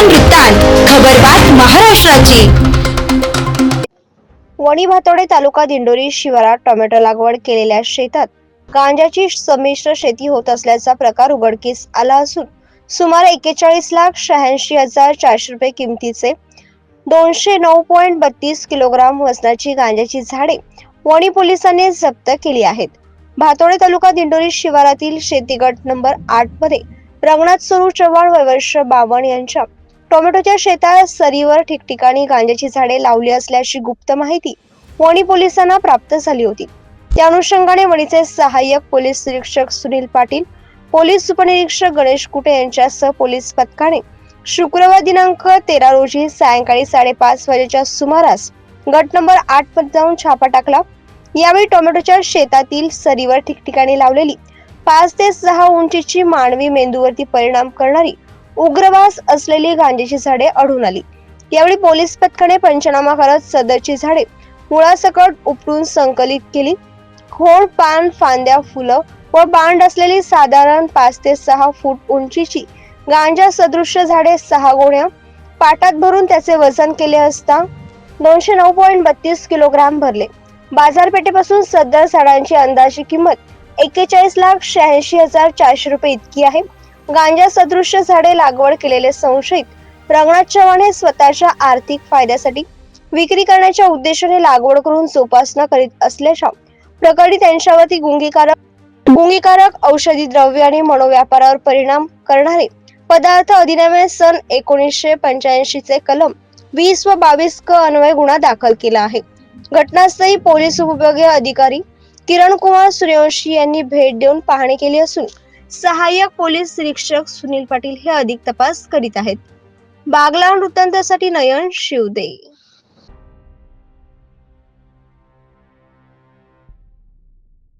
वृत्तांत महाराष्ट्राची. वणी भातोडे तालुका दिंडोरी शिवारात टोमॅटो लागवड केलेल्या शेतात गांजाची संमिश्र शेती होत असल्याचा प्रकार उघडकीस आला असून सुमारे एक्केचाळीस लाख शहाऐंशी हजार चारशे रुपये किमतीचे दोनशे नऊ पॉईंट बत्तीस किलोग्राम वजनाची गांजाची झाडे वणी पोलिसांनी जप्त केली आहेत. भातोडे तालुका दिंडोरी शिवारातील शेती गट नंबर आठमध्ये रंगनाथ सुरू चव्हाण वैवर्ष बावन यांच्या टोमॅटोच्या शेतात सरीवर ठिकठिकाणी गांजाची झाडे लावली असल्याची गुप्त माहिती वणी पोलिसांना प्राप्त झाली होती. त्या अनुषंगाने वणीचे सहाय्यक पोलीस निरीक्षक सुनील पाटील पोलीस उपनिरीक्षक गणेश कुटे यांच्यासह पोलीस पथकाने शुक्रवार दिनांक तेरा रोजी सायंकाळी साडेपाच वाजेच्या सुमारास गट नंबर आठमध्ये जाऊन छापा टाकला. यावेळी टोमॅटोच्या शेतातील सरीवर ठिकठिकाणी लावलेली पाच ते सहा उंचीची मानवी मेंदूवरती परिणाम करणारी उग्रवास असलेली गांजेची झाडे आढळून आली. यावेळी पोलीस पथकाने पंचनामा करत सदरची झाडे मुळासकट उपटून संकलित केली. खोड पान फांद्या फुलं व बांड असलेली साधारण पाच ते सहा फूट उंचीची गांजा सदृश्य झाडे सहा गोण्या पाटात भरून त्याचे वजन केले असता दोनशे नऊ पॉईंट बत्तीस किलोग्राम भरले. बाजारपेठेपासून सदर झाडांची अंदाजी किंमत एक्केचाळीस लाख शहाऐंशी हजार चारशे रुपये इतकी आहे. गांजा सदृश्य झाडे लागवड केलेले संशयित रंगनाथ चव्हाण हे स्वतःच्या आर्थिक फायद्यासाठी विक्री करण्याच्या उद्देशाने लागवड करून जोपासना करीत असल्याच्या प्रकरणी त्यांच्यावरती गुंगीकारक गुंगीकारक औषधी द्रव्य आणि मनोव्यापारावर परिणाम करणारे पदार्थ अधिनियमे सन एकोणीसशे पंच्याऐंशी चे कलम वीस व बावीस क अन्वय गुन्हा दाखल केला आहे. घटनास्थळी पोलीस उपविभागीय अधिकारी किरण कुमार सूर्यवंशी यांनी भेट देऊन पाहणी केली असून सहाय्यक पोलीस निरीक्षक सुनील पाटील हे अधिक तपास करीत आहेत. बागला वृत्तांतासाठी नयन शिवदे.